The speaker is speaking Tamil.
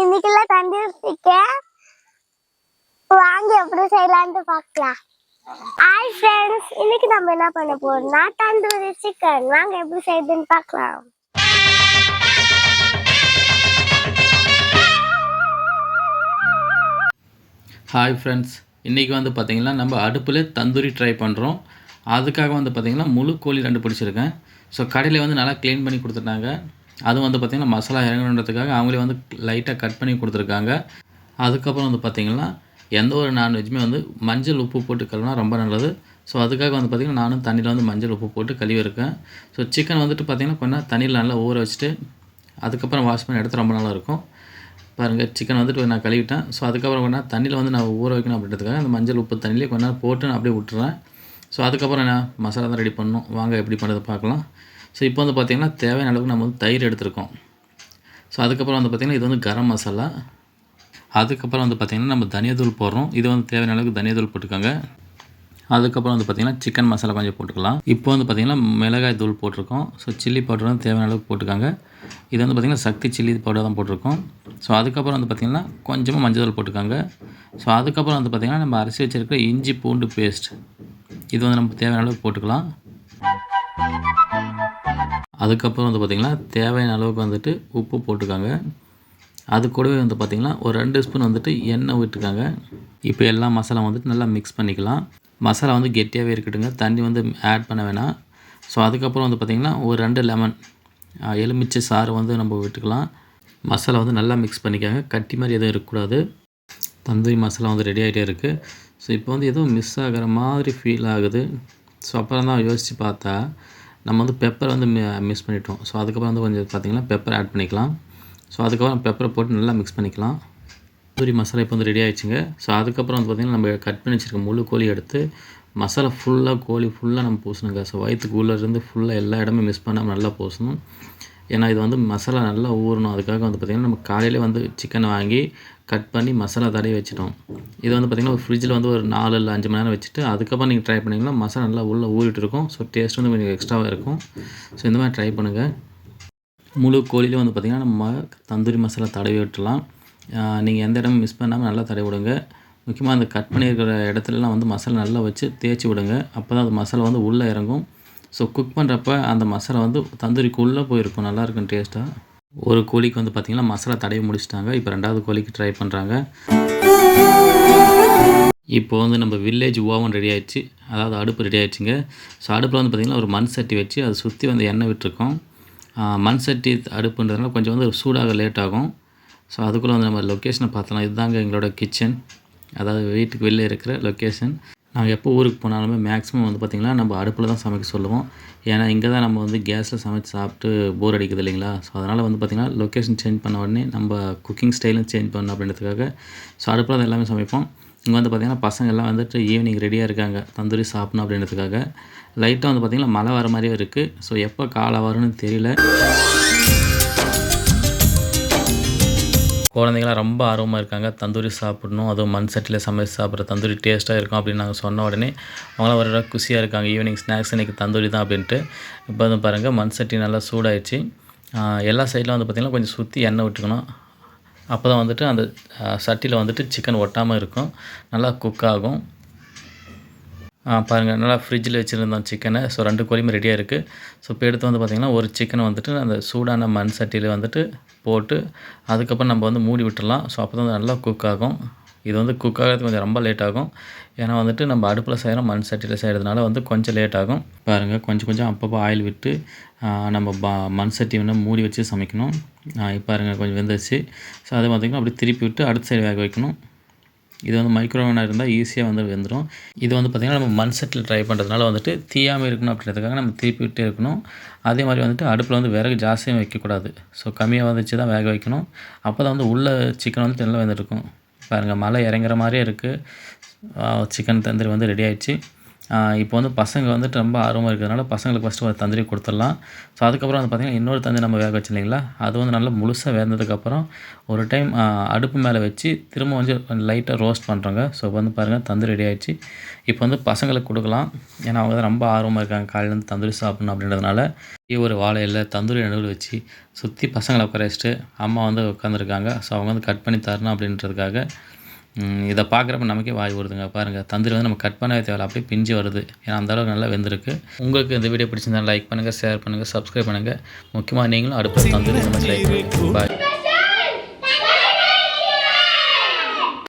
இன்னைக்கெல்லாம் தந்தூரி வாங்கி வாங்க எப்படி செய்யலான்ட்டு பார்க்கலாம். ஹாய் ஃப்ரெண்ட்ஸ் இன்னைக்கு நம்ம என்ன பண்ண போறோம்னா தந்தூரி சிக்கன் வாங்க எப்படி செய்யுதுன்னு பார்க்கலாம். ஹாய் ஃப்ரெண்ட்ஸ் இன்றைக்கி வந்து பார்த்திங்கன்னா நம்ம அடுப்பில் தந்தூரி ட்ரை பண்ணுறோம் அதுக்காக வந்து பார்த்திங்கன்னா முழு கோழி ரெண்டு பிடிச்சிருக்கேன். ஸோ கடையில் வந்து நல்லா க்ளீன் பண்ணி கொடுத்துட்டாங்க. அதுவும் வந்து பார்த்திங்கன்னா மசாலா இறங்கணுன்றதுக்காக அவங்களே வந்து லைட்டாக கட் பண்ணி கொடுத்துருக்காங்க. அதுக்கப்புறம் வந்து பார்த்திங்கன்னா எந்த ஒரு நான்வெஜ்ஜுமே வந்து மஞ்சள் உப்பு போட்டு கழுவினா ரொம்ப நல்லது. ஸோ அதுக்காக வந்து பார்த்திங்கன்னா நானும் தண்ணியில் வந்து மஞ்சள் உப்பு போட்டு கழுவி இருக்கேன் ஸோ சிக்கன் வந்துட்டு பார்த்திங்கன்னா கொஞ்ச நேரம் தண்ணியில் நல்லா ஊற வச்சுட்டு அதுக்கப்புறம் வாஷ் பண்ணி எடுத்து ரொம்ப நல்லா இருக்கும் பாருங்கள் சிக்கன் வந்துட்டு நான் கழுவிட்டேன். ஸோ அதுக்கப்புறம் கொஞ்சம் தண்ணியில் வந்து நான் ஊற வைக்கணும் அப்படின்றதுக்காக அந்த மஞ்சள் உப்பு தண்ணியிலே கொஞ்ச நேரம் போட்டு நான் அப்படியே விட்டுறேன். ஸோ அதுக்கப்புறம் நான் மசாலா தான் ரெடி பண்ணணும். வாங்க எப்படி பண்ணுறது பார்க்கலாம். ஸோ இப்போ வந்து பார்த்திங்கன்னா தேவையான அளவுக்கு நம்ம வந்து தயிர் எடுத்திருக்கோம். ஸோ அதுக்கப்புறம் வந்து பார்த்திங்கன்னா இது வந்து கரம் மசாலா. அதுக்கப்புறம் வந்து பார்த்திங்கன்னா நம்ம தனியாத்தூள் போடுறோம். இது வந்து தேவையான அளவுக்கு தனியாத்தூள் போட்டுக்கோங்க. அதுக்கப்புறம் வந்து பார்த்திங்கன்னா சிக்கன் மசாலா கொஞ்சம் போட்டுக்கலாம். இப்போ வந்து பார்த்திங்கன்னா மிளகாய் தூள் போட்டிருக்கோம். ஸோ சில்லி பவுடர் வந்து தேவையான அளவுக்கு போட்டுக்காங்க. இது வந்து பார்த்திங்கன்னா சக்தி சில்லி பவுடர் தான் போட்டிருக்கோம். ஸோ அதுக்கப்புறம் வந்து பார்த்திங்கன்னா கொஞ்சமாக மஞ்சள் தூள் போட்டுக்காங்க. ஸோ அதுக்கப்புறம் வந்து பார்த்திங்கன்னா நம்ம அரிசி வச்சிருக்கிற இஞ்சி பூண்டு பேஸ்ட் இது வந்து நம்ம தேவையான அளவுக்கு போட்டுக்கலாம். அதுக்கப்புறம் வந்து பார்த்திங்கன்னா தேவையான அளவுக்கு வந்துட்டு உப்பு போட்டுக்காங்க. அது கூடவே வந்து பார்த்திங்கன்னா ஒரு ரெண்டு ஸ்பூன் வந்துட்டு எண்ணெய் விட்டுருக்காங்க இப்போ எல்லா மசாலா வந்துட்டு நல்லா மிக்ஸ் பண்ணிக்கலாம். மசாலா வந்து கெட்டியாகவே இருக்கட்டுங்க தண்ணி வந்து ஆட் பண்ண வேணாம். ஸோ அதுக்கப்புறம் வந்து பார்த்திங்கன்னா ஒரு ரெண்டு லெமன் எலுமிச்சை சாறு வந்து நம்ம விட்டுக்கலாம். மசாலா வந்து நல்லா மிக்ஸ் பண்ணிக்காங்க. கட்டி மாதிரி எதுவும் இருக்கக்கூடாது. தந்தூரி மசாலா வந்து ரெடி ஆகிட்டே இருக்குது ஸோ இப்போ வந்து எதுவும் மிஸ் ஆகிற மாதிரி ஃபீல் ஆகுது. ஸோ அப்புறம் தான் யோசித்து பார்த்தா நம்ம வந்து பெப்பர் வந்து மிஸ் பண்ணிட்டோம். ஸோ அதுக்கப்புறம் வந்து கொஞ்சம் பார்த்திங்கன்னா பெப்பர் ஆட் பண்ணிக்கலாம். ஸோ அதுக்கப்புறம் பெப்பரை போட்டு நல்லா மிக்ஸ் பண்ணிக்கலாம். தந்தூரி மசாலா இப்போ வந்து ரெடி ஆகிடுச்சுங்க ஸோ அதுக்கப்புறம் வந்து பார்த்திங்கன்னா நம்ம கட் பண்ணி வச்சுருக்க முழு கோழி எடுத்து மசாலா ஃபுல்லாக கோழி ஃபுல்லாக நம்ம பூசணுங்க. ஸோ வயிற்றுக்கு உள்ளேருந்து ஃபுல்லாக எல்லா இடமும் மிஸ் பண்ணாமல் நல்லா பூசணும். ஏன்னா இது வந்து மசாலா நல்லா ஊறணும். அதுக்காக வந்து பார்த்திங்கன்னா நம்ம காலையிலே வந்து சிக்கனை வாங்கி கட் பண்ணி மசாலா தடவி வச்சிட்டோம். இது வந்து பார்த்திங்கன்னா ஒரு ஃப்ரிட்ஜில் வந்து ஒரு நாலு இல்லை அஞ்சு மணி நேரம் வச்சுட்டு அதுக்கப்புறம் நீங்கள் ட்ரை பண்ணிங்கன்னா மசாலா நல்லா உள்ளே ஊறிட்டு இருக்கும். ஸோ டேஸ்ட் வந்து கொஞ்சம் எக்ஸ்ட்ராவாக இருக்கும். ஸோ இந்த மாதிரி ட்ரை பண்ணுங்கள் முழு கோழிலையும் வந்து பார்த்திங்கன்னா நம்ம தந்தூரி மசாலா தடவி விட்டுலாம் நீங்கள் எந்த இடமும் மிஸ் பண்ணாமல் நல்லா தடவி விடுங்க. முக்கியமாக அந்த கட் பண்ணியிருக்கிற இடத்துலலாம் வந்து மசாலா நல்லா வச்சு தேய்ச்சி விடுங்க. அப்போ தான் அந்த மசாலா வந்து உள்ளே இறங்கும். ஸோ குக் பண்ணுறப்ப அந்த மசாலா வந்து தந்தூரிக்கு உள்ளே போயிருக்கும். நல்லாயிருக்கும் டேஸ்ட்டாக ஒரு கோழிக்கு வந்து பார்த்திங்கன்னா மசாலா தடவி முடிச்சிட்டாங்க. இப்போ ரெண்டாவது கோழிக்கு ட்ரை பண்ணுறாங்க இப்போ வந்து நம்ம வில்லேஜ் ஓவன் ரெடி ஆயிடுச்சு. அதாவது அடுப்பு ரெடி ஆயிடுச்சுங்க. ஸோ அடுப்பில் வந்து பார்த்திங்கன்னா ஒரு மண் சட்டி வச்சு அதை சுற்றி வந்து எண்ணெய் விட்டுருக்கோம். மண் சட்டி அடுப்புன்றதுனால கொஞ்சம் வந்து சூடாக லேட் ஆகும். ஸோ அதுக்குள்ளே வந்து நம்ம லொக்கேஷனை பார்த்தலாம் இதுதாங்க எங்களோட கிச்சன் அதாவது வீட்டுக்கு வெளில இருக்கிற லொக்கேஷன் நாங்கள் எப்போ ஊருக்கு போனாலுமே மேக்ஸிமம் வந்து பார்த்திங்கன்னா நம்ம அடுப்பில் தான் சமைக்க சொல்லுவோம். ஏன்னா இங்கே தான் நம்ம வந்து கேஸில் சமைச்சு சாப்பிட்டு போர் அடிக்குது இல்லைங்களா? ஸோ அதனால் வந்து பார்த்திங்கன்னா லொக்கேஷன் சேஞ்ச் பண்ண உடனே நம்ம குக்கிங் ஸ்டைலும் சேஞ்ச் பண்ணணும் அப்படின்றதுக்காக ஸோ அடுப்பில் தான் எல்லாமே சமைப்போம். இங்கே வந்து பார்த்திங்கன்னா பசங்க எல்லாம் வந்துட்டு ஈவினிங் ரெடியாக இருக்காங்க. தந்தூரி சாப்பிடணும் அப்படின்றதுக்காக. லைட்டாக வந்து பார்த்திங்கன்னா மழை வர மாதிரியே இருக்குது ஸோ எப்போ காலை வரும்னு தெரியல. குழந்தைங்களாம் ரொம்ப ஆர்வமாக இருக்காங்க. தந்தூரி சாப்பிடணும். அதுவும் மண் சட்டியில் சமைச்சு சாப்பிட்ற தந்தூரி டேஸ்ட்டாக இருக்கும் அப்படின்னு நாங்கள் சொன்ன உடனே அவங்களாம் ஒரு குஷியாக இருக்காங்க. ஈவினிங் ஸ்நாக்ஸ் இன்றைக்கி தந்தூரி தான் அப்படின்ட்டு. இப்போ வந்து பாருங்கள் மண் சட்டி நல்லா சூடாயிடுச்சு. எல்லா சைடில் வந்து பார்த்திங்கன்னா கொஞ்சம் சுற்றி எண்ணெய் விட்டுக்கணும். அப்போ தான் வந்துட்டு அந்த சட்டியில் வந்துட்டு சிக்கன் ஒட்டாமல் இருக்கும். நல்லா குக் ஆகும். பாருங்கள் நல்லா ஃப்ரிட்ஜில் வச்சுருந்தோம் சிக்கனை ஸோ ரெண்டு கோழியுமே ரெடியாக இருக்குது ஸோ இப்போ எடுத்து வந்து பார்த்திங்கன்னா ஒரு சிக்கனை வந்துட்டு அந்த சூடான மண் சட்டியில் வந்துட்டு போட்டு அதுக்கப்புறம் நம்ம வந்து மூடி விட்டுடலாம். ஸோ அப்போ தான் நல்லா குக் ஆகும். இது வந்து குக் ஆகிறது கொஞ்சம் ரொம்ப லேட் ஆகும். ஏன்னா வந்துட்டு நம்ம அடுப்பில் செய்கிறோம் மண் சட்டியில் செய்கிறதுனால வந்து கொஞ்சம் லேட் ஆகும். பாருங்கள் கொஞ்சம் கொஞ்சம் அப்பப்போ ஆயில் விட்டு நம்ம பா மண் சட்டி வந்து மூடி வச்சு சமைக்கணும். இப்போ பாருங்கள் கொஞ்சம் வெந்துருச்சு. ஸோ அதை பார்த்திங்கன்னா அப்படி திருப்பி விட்டு அடுத்த சைடு வேக வைக்கணும். இது வந்து மைக்ரோவேனாக இருந்தால் ஈஸியாக வந்து வெந்துடும் இது வந்து பார்த்திங்கன்னா நம்ம மண் செட்டில் ட்ரை பண்ணுறதுனால வந்துட்டு தீயாமல் இருக்கணும் அப்படின்றதுக்காக நம்ம திருப்பி இருக்கணும். அதே மாதிரி வந்துட்டு அடுப்பில் வந்து விறகு ஜாஸ்தியாக வைக்கக்கூடாது. ஸோ கம்மியாக வந்துச்சு தான் வேக வைக்கணும். அப்போ தான் வந்து உள்ள சிக்கன் வந்து நல்லா வெந்துருக்கும். பாருங்கள் மழை இறங்குற மாதிரியே இருக்குது சிக்கன் தந்தூரி வந்து ரெடி ஆகிடுச்சு இப்போ வந்து பசங்க வந்துட்டு ரொம்ப ஆர்வமாக இருக்கிறதுனால பசங்களுக்கு ஃபஸ்ட்டு ஒரு தந்தூரி கொடுத்துடலாம். ஸோ அதுக்கப்புறம் வந்து பார்த்திங்கன்னா இன்னொரு தந்தூரி நம்ம வேக வச்சு இல்லைங்களா? அது வந்து நல்லா முழுசாக வேந்ததுக்கப்புறம் ஒரு டைம் அடுப்பு மேலே வச்சு திரும்ப வந்து லைட்டாக ரோஸ்ட் பண்ணுறோங்க ஸோ வந்து பாருங்கள் தந்தூரி ரெடி ஆகிடுச்சு இப்போ வந்து பசங்களுக்கு கொடுக்கலாம். ஏன்னா அவங்க தான் ரொம்ப ஆர்வமாக இருக்காங்க. காலையிலேருந்து தந்தூரி சாப்பிடணும் அப்படின்றதுனால. ஒரு வாழையில் தந்தூரி நடுவில் வச்சு சுற்றி பசங்களை உட்கார வச்சுட்டு அம்மா வந்து உட்காந்துருக்காங்க ஸோ அவங்க வந்து கட் பண்ணி தரணும் அப்படின்றதுக்காக இதை பார்க்குறப்ப நமக்கே வாய் வருதுங்க பாருங்கள் தந்திரி வந்து நம்ம கட் பண்ணவே தேவையில்ல. அப்படியே பிஞ்சு வருது. ஏன்னா அந்த அளவுக்கு நல்லா வெந்திருக்கு. உங்களுக்கு இந்த வீடியோ பிடிச்சிருந்தா லைக் பண்ணுங்கள் ஷேர் பண்ணுங்கள் சப்ஸ்கிரைப் பண்ணுங்கள் முக்கியமாக நீங்களும் அடுத்த தந்திரி இந்த மாதிரி லைக் பண்ணுங்கள் பாய்